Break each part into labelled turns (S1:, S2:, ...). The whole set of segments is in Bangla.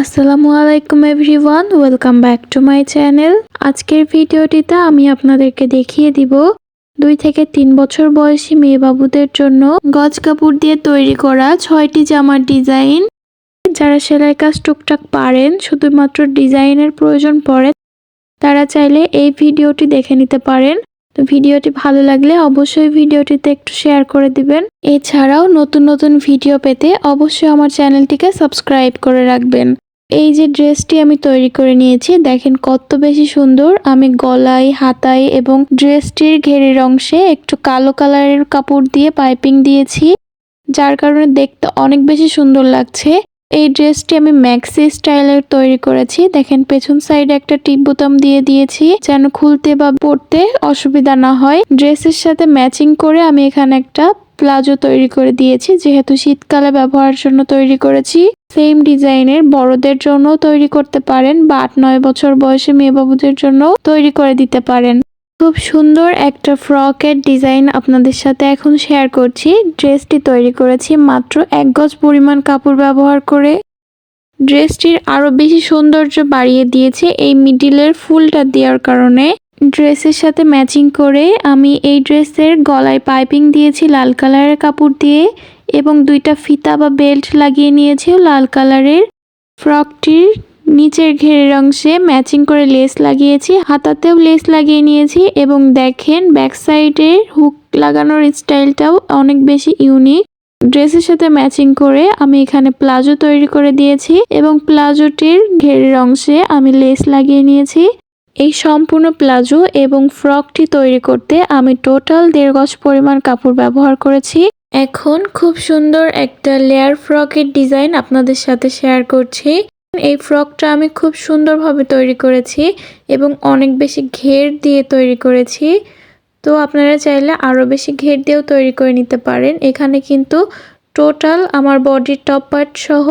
S1: আসসালামু আলাইকুম everyone, welcome back to my channel. আজকের ভিডিওটিতে আমি আপনাদেরকে দেখিয়ে দিব দুই থেকে তিন বছর বয়সী মেয়ে বাবুদের জন্য গজ কাপড় দিয়ে তৈরি করা ছয়টি জামার ডিজাইন। যারা সেলাই কাজ টুকটাক পারেন, শুধুমাত্র ডিজাইনের প্রয়োজন পড়ে, তারা চাইলে এই ভিডিওটি দেখে নিতে পারেন। তো ভিডিওটি ভালো লাগলে অবশ্যই ভিডিওটিতে একটু শেয়ার করে দিবেন। এছাড়াও নতুন নতুন ভিডিও পেতে অবশ্যই আমার চ্যানেলটিকে সাবস্ক্রাইব করে রাখবেন। এই যে ড্রেসটি আমি তৈরি করে নিয়েছি, দেখেন কত বেশি সুন্দর। আমি গলায়, হাতায় এবং ড্রেসটির ঘেরের অংশে একটু কালো কালারের কাপড় দিয়ে পাইপিং দিয়েছি, যার কারণে দেখতে অনেক বেশি সুন্দর লাগছে। এই ড্রেসটি আমি ম্যাক্সি স্টাইলের তৈরি করেছি। দেখেন পেছন সাইডে একটা টিপ বোতাম দিয়ে দিয়েছি, যেন খুলতে বা পরতে অসুবিধা না হয়। ড্রেসের সাথে ম্যাচিং করে আমি এখানে একটা প্লাজো তৈরি করে দিয়েছি। যেহেতু শীতকালে ব্যবহারের জন্য তৈরি করেছি সেম ডিজাইনের বড়দের জন্য তৈরি করতে পারেন বা আট নয় বছর বয়সে মেয়ে বাবুদের জন্য তৈরি করে দিতে পারেন। খুব সুন্দর একটা ফ্রকের ডিজাইন আপনাদের সাথে এখন শেয়ার করছি। ড্রেসটি তৈরি করেছি মাত্র এক গজ পরিমাণ কাপড় ব্যবহার করে। ড্রেসটির আরও বেশি সৌন্দর্য বাড়িয়ে দিয়েছে এই মিডিলের ফুলটা দেওয়ার কারণে। ড্রেসের সাথে ম্যাচিং করে আমি এই ড্রেসের গলায় পাইপিং দিয়েছি লাল কালারের কাপড় দিয়ে এবং দুইটা ফিতা বা বেল্ট লাগিয়ে নিয়েছি লাল কালারের ফ্রকটির নিচের ঘেরের অংশে ম্যাচিং করে লেস লাগিয়েছি। হাতাতেও লেস লাগিয়ে নিয়েছি এবং দেখেন ব্যাক সাইডের হুক লাগানোর স্টাইলটাও অনেক বেশি ইউনিক। ড্রেসের সাথে ম্যাচিং করে আমি এখানে প্লাজো তৈরি করে দিয়েছি এবং প্লাজোটির ঘেরের অংশে আমি লেস লাগিয়ে নিয়েছি। এই সম্পূর্ণ প্লাজো এবং ফ্রকটি তৈরি করতে আমি টোটাল দেড় গজ পরিমাণ কাপড় ব্যবহার করেছি। এখন খুব সুন্দর একটা লেয়ার ফ্রকের ডিজাইন আপনাদের সাথে শেয়ার করছি। এই ফ্রকটা আমি খুব সুন্দরভাবে তৈরি করেছি এবং অনেক বেশি ঘের দিয়ে তৈরি করেছি। তো আপনারা চাইলে আরও বেশি ঘের দিয়েও তৈরি করে নিতে পারেন। এখানে কিন্তু টোটাল আমার বডির টপ পার্ট সহ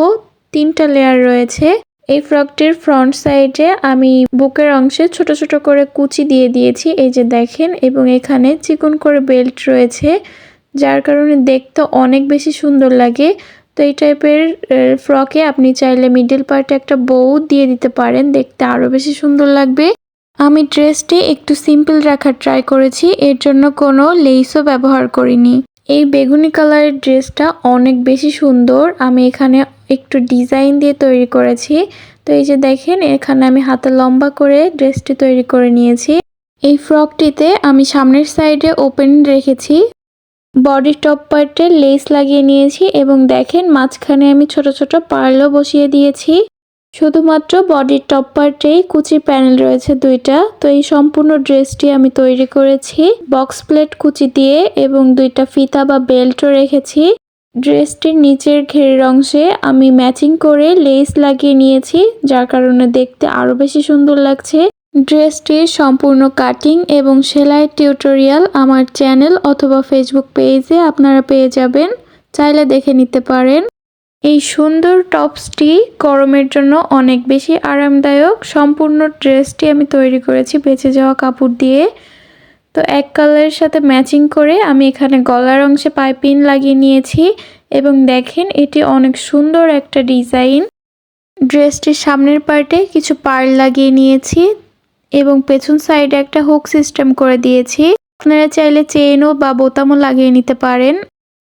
S1: তিনটা লেয়ার রয়েছে। এই ফ্রকটির ফ্রন্ট সাইডে আমি বুকের অংশে ছোট ছোট করে কুচি দিয়ে দিয়েছি, এই যে দেখেন, এবং এখানে চিকন করে বেল্ট রয়েছে, যার কারণে দেখতে অনেক বেশি সুন্দর লাগে। তো এই টাইপের ফ্রকে আপনি চাইলে মিডল পার্টে একটা বউ দিয়ে দিতে পারেন, দেখতে আরও বেশি সুন্দর লাগবে। আমি ড্রেসটি একটু সিম্পল রাখার ট্রাই করেছি, এর জন্য কোনো লেসও ব্যবহার করিনি। এই বেগুনি কালারের ড্রেসটা অনেক বেশি সুন্দর। আমি এখানে একটু ডিজাইন দিয়ে তৈরি করেছি। তো এই যে দেখেন, এখানে আমি হাতে লম্বা করে ড্রেসটি তৈরি করে নিয়েছি। এই ফ্রকটিতে আমি সামনের সাইডে ওপেন রেখেছি। বডি টপ পার্টে লেস লাগিয়ে নিয়েছি এবং দেখেন, মাঝখানে আমি ছোট ছোট পার্লও বসিয়ে দিয়েছি। শুধুমাত্র বডির টপ পার্টেই কুচি প্যানেল রয়েছে দুইটা। তো এই সম্পূর্ণ ড্রেসটি আমি তৈরি করেছি। বক্স প্লেট কুচি দিয়ে এবং দুইটা ফিতা বা বেল্টও রেখেছি। ড্রেসটির নিচের ঘেরের অংশে আমি ম্যাচিং করে লেস লাগিয়ে নিয়েছি, যার কারণে দেখতে আরও বেশি সুন্দর লাগছে। ড্রেসটির সম্পূর্ণ কাটিং এবং সেলাই টিউটোরিয়াল আমার চ্যানেল অথবা ফেসবুক পেজে আপনারা পেয়ে যাবেন। চাইলে দেখে নিতে পারেন। এই সুন্দর টপসটি গরমের জন্য অনেক বেশি আরামদায়ক। সম্পূর্ণ ড্রেসটি আমি তৈরি করেছি বেঁচে যাওয়া কাপড় দিয়ে। তো এক কালারের সাথে ম্যাচিং করে আমি এখানে গলার অংশে পাইপিন লাগিয়ে নিয়েছি এবং দেখেন এটি অনেক সুন্দর একটা ডিজাইন। ড্রেসটির সামনের পার্টে কিছু পার লাগিয়ে নিয়েছি এবং পেছন সাইডে একটা হুক সিস্টেম করে দিয়েছি। আপনারা চাইলে চেনও বা বোতামও লাগিয়ে নিতে পারেন।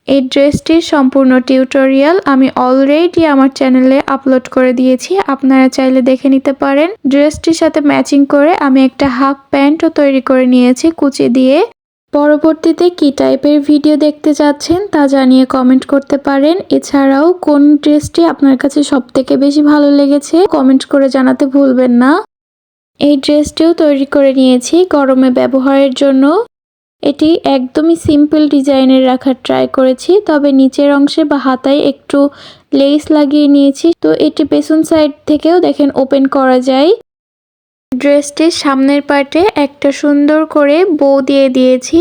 S1: এই ড্রেসটির সম্পূর্ণ টিউটোরিয়াল আমি অলরেডি আমার চ্যানেলে আপলোড করে দিয়েছি। আপনারা চাইলে দেখে নিতে পারেন। ড্রেসটির সাথে ম্যাচিং করে আমি একটা হাফ প্যান্টও তৈরি করে নিয়েছি কুচি দিয়ে। পরবর্তীতে কি টাইপের ভিডিও দেখতে চাচ্ছেন তা জানিয়ে কমেন্ট করতে পারেন। এছাড়াও কোন ড্রেসটি আপনার কাছে সব থেকে বেশি ভালো লেগেছে কমেন্ট করে জানাতে ভুলবেন না। এই ড্রেসটিও তৈরি করে নিয়েছি গরমে ব্যবহারের জন্য। এটি একদমই সিম্পল ডিজাইনের রাখার ট্রাই করেছি, তবে নিচের অংশে বা হাতায় একটু লেস লাগিয়ে নিয়েছি। তো এটি পেছন সাইড থেকেও দেখেন ওপেন করা যায়। ড্রেসটির সামনের পার্টে একটা সুন্দর করে বউ দিয়ে দিয়েছি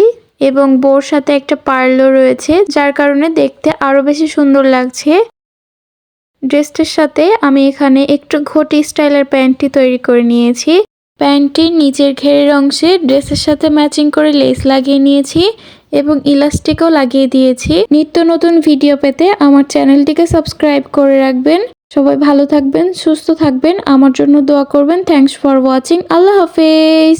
S1: এবং বউর সাথে একটা পার্লও রয়েছে, যার কারণে দেখতে আরও বেশি সুন্দর লাগছে। ড্রেসটির সাথে আমি এখানে একটু ঘটি স্টাইলের প্যান্টটি তৈরি করে নিয়েছি। প্যান্টটির নিচের ঘেরের অংশে ড্রেসের সাথে ম্যাচিং করে লেস লাগিয়ে নিয়েছি এবং ইলাস্টিকও লাগিয়ে দিয়েছি। নিত্য নতুন ভিডিও পেতে আমার চ্যানেলটিকে সাবস্ক্রাইব করে রাখবেন। সবাই ভালো থাকবেন, সুস্থ থাকবেন। আমার জন্য দোয়া করবেন। থ্যাংকস ফর ওয়াচিং আল্লাহ হাফেজ।